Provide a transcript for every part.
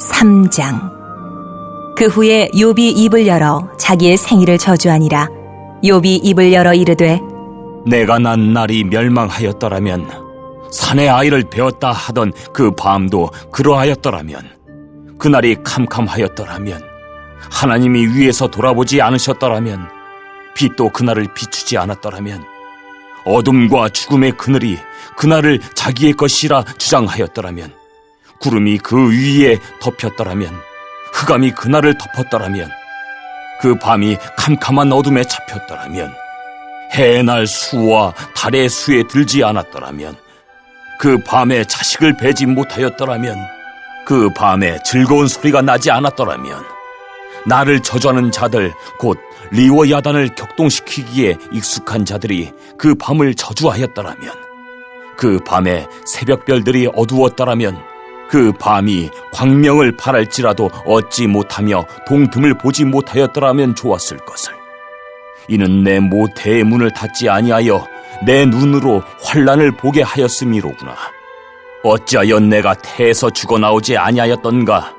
3장. 그 후에 욥이 입을 열어 자기의 생일을 저주하니라. 욥이 입을 열어 이르되 내가 난 날이 멸망하였더라면 산의 아이를 배웠다 하던 그 밤도 그러하였더라면 그날이 캄캄하였더라면 하나님이 위에서 돌아보지 않으셨더라면 빛도 그날을 비추지 않았더라면 어둠과 죽음의 그늘이 그날을 자기의 것이라 주장하였더라면 구름이 그 위에 덮였더라면 흑암이 그날을 덮었더라면 그 밤이 캄캄한 어둠에 잡혔더라면 해의 날 수와 달의 수에 들지 않았더라면 그 밤에 자식을 베지 못하였더라면 그 밤에 즐거운 소리가 나지 않았더라면 나를 저주하는 자들 곧 리워 야단을 격동시키기에 익숙한 자들이 그 밤을 저주하였더라면 그 밤에 새벽별들이 어두웠더라면 그 밤이 광명을 바랄지라도 얻지 못하며 동틈을 보지 못하였더라면 좋았을 것을 이는 내 모태의 문을 닫지 아니하여 내 눈으로 환란을 보게 하였음이로구나. 어찌하여 내가 태에서 죽어 나오지 아니하였던가?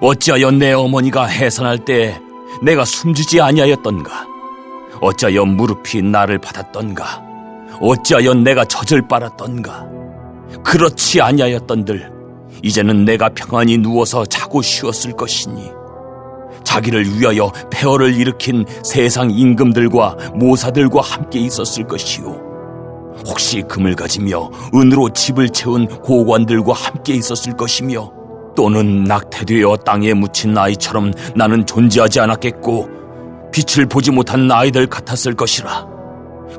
어찌하여 내 어머니가 해산할 때 내가 숨지지 아니하였던가? 어찌하여 무릎이 나를 받았던가? 어찌하여 내가 젖을 빨았던가? 그렇지 아니하였던들 이제는 내가 평안히 누워서 자고 쉬었을 것이니 자기를 위하여 폐허를 일으킨 세상 임금들과 모사들과 함께 있었을 것이요. 혹시 금을 가지며 은으로 집을 채운 고관들과 함께 있었을 것이며 또는 낙태되어 땅에 묻힌 아이처럼 나는 존재하지 않았겠고 빛을 보지 못한 아이들 같았을 것이라.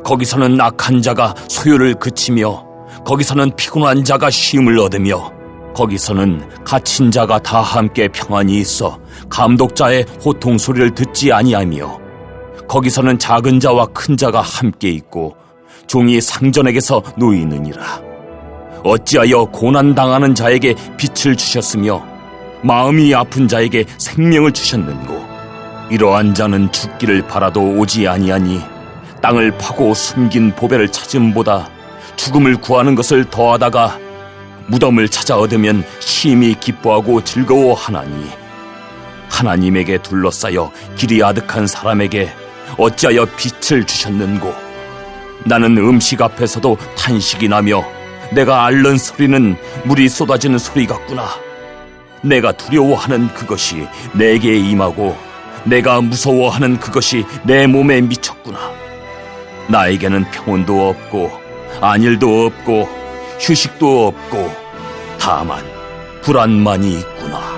거기서는 악한 자가 소요를 그치며 거기서는 피곤한 자가 쉼을 얻으며 거기서는 갇힌 자가 다 함께 평안히 있어 감독자의 호통 소리를 듣지 아니하며 거기서는 작은 자와 큰 자가 함께 있고 종이 상전에게서 놓이느니라. 어찌하여 고난 당하는 자에게 빛을 주셨으며 마음이 아픈 자에게 생명을 주셨는고? 이러한 자는 죽기를 바라도 오지 아니하니 땅을 파고 숨긴 보배를 찾음보다 죽음을 구하는 것을 더하다가 무덤을 찾아 얻으면 심히 기뻐하고 즐거워하나니. 하나님에게 둘러싸여 길이 아득한 사람에게 어찌하여 빛을 주셨는고? 나는 음식 앞에서도 탄식이 나며 내가 앓는 소리는 물이 쏟아지는 소리 같구나. 내가 두려워하는 그것이 내게 임하고 내가 무서워하는 그것이 내 몸에 미쳤구나. 나에게는 평온도 없고 안일도 없고 휴식도 없고 다만 불안만이 있구나.